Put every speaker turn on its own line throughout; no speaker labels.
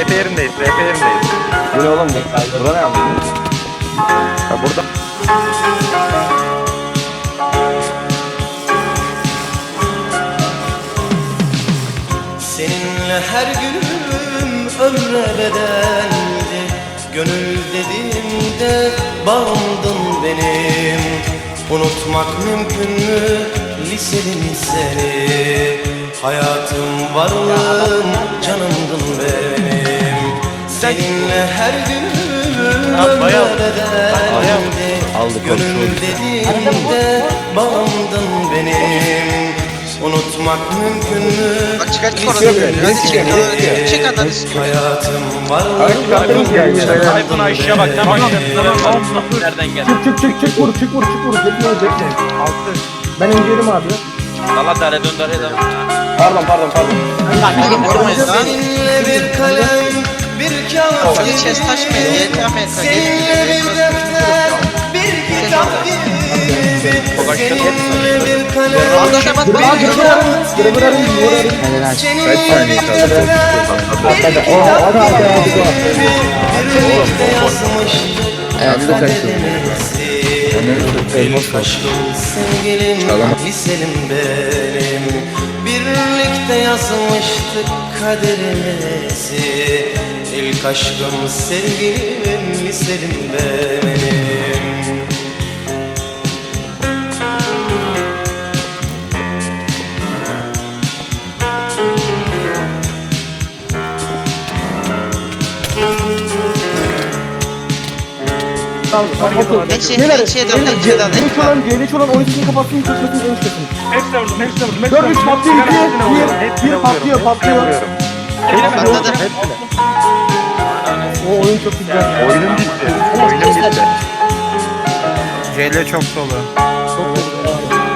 Tepe yerindeyiz, tepe yerindeyiz.
Bu ne oğlum? Burada ne yapıyorsun?
Ya burada.
Seninle her günüm ömre bedeldi Gönül dediğimde bağımdın benim. Unutmak mümkün mü liselim seni? Hayatım varlığım canımdın benim. Seninle her günüm ömre bedeldi Gönül dediğimde bağımdın Unutmak mümkün mü?
Bak çıkar çık oradan. Hadi çık.
seni.
Çık sikeyim.
Hayatım var
Tayfun aşağı bak tam aşağı. Nereden geldi?
Çık çık çık çık vur çık vur çık vur. Bekle bekle. Ben incelerim abi.
Allah dare döndür edem.
Pardon pardon pardon.
Seninle bir kalem, bir kağıt
chest taşmayın. YTM
Seninle bir defter, bir kitap gibi Seninle bir kalem. Seninle bir gibi Birlikte yazmıştık kaderimizi İlk aşkım sevgilim liselim benim. Birlikte yazmıştık kaderimizi. İlk aşkım sevgilim liselim benim
Ençe,
Neler?
ençeye dön, ençeye dön.
Geniş olan, geniş olan 12'sini kapatsın, köşesini en üstesini.
Hepsine vurdum, hepsine vurdum. hepsine
Dört üç
vurdum.
patlıyor, iki,
Hepsine vuruyorum,
bir,
hepsine
bir
vuruyorum,
patlıyor,
hepsine
patlıyor.
Patladı.
O oyun çok güzel.
Oyunum gitti. Oyunum gitti. CL çok dolu.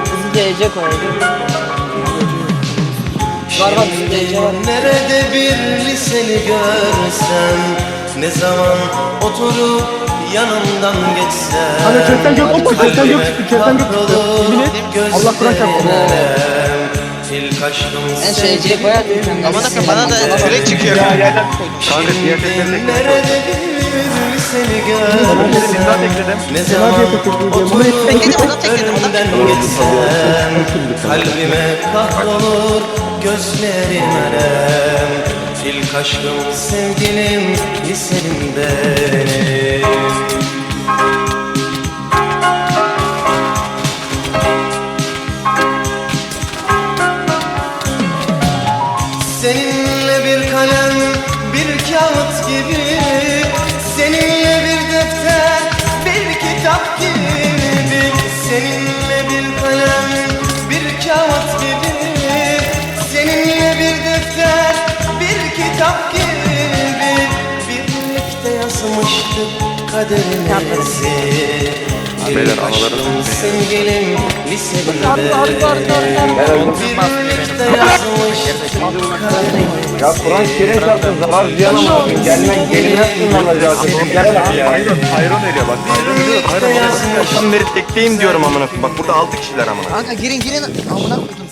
Bizi de Ece koydu. Var var bizi var.
Nerede bir liseli görsem Ne zaman oturup yanımdan geçsem
Hani chatten gök olma, chatten gök çıktı, chatten gök çıktı. Yemin et. Allah Kur'an
aşkım
Ben şey Ece'ye koyardım kendime.
Aman akım bana da kürek çıkıyor.
Kanka diğer tekleri
Nerede bir liseli
Onları
görsem. Ne zaman oturup önünden geçsem Kalbime kahrolur gözlerim alem İlk aşkım sevgilim liselim benim yazmıştık kaderimizi
Beyler, analarım
sevgilim
Ya Kur'an kerim çarptın zarar ziyan ama gelmen gelmezsin lan zaten. Gel lan ya.
Hayron, eriyor bak. Hayron eriyor. Hayron eriyor. Tam beri tekteyim diyorum amına. Bak burada 6 kişiler amına.
Kanka girin girin. Amına koydum.